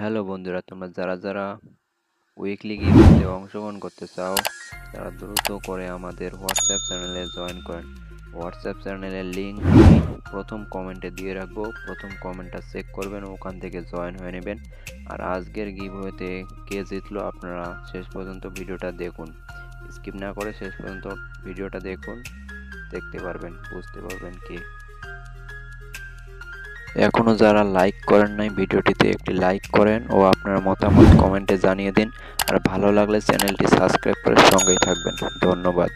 Hello বন্ধুরা, তোমরা যারা যারা উইকলি গিভতে অংশগ্রহণ করতে চাও, তারা দ্রুত করে আমাদের হোয়াটসঅ্যাপ চ্যানেলে জয়েন করেন। হোয়াটসঅ্যাপ চ্যানেলের লিঙ্ক প্রথম কমেন্টে দিয়ে রাখব। প্রথম কমেন্টটা চেক করবেন, ওখান থেকে জয়েন হয়ে নেবেন। আর আজকের গিভওয়েতে কে জিতলো আপনারা শেষ পর্যন্ত ভিডিওটা দেখুন। স্কিপ না করে শেষ পর্যন্ত ভিডিওটা দেখুন, দেখতে পারবেন, বুঝতে পারবেন কে এখনও যারা লাইক করেন নাই, ভিডিওটিতে একটি লাইক করেন ও আপনার মতামত কমেন্টে জানিয়ে দিন। আর ভালো লাগলে চ্যানেলটি সাবস্ক্রাইব করে সঙ্গেই থাকবেন। ধন্যবাদ।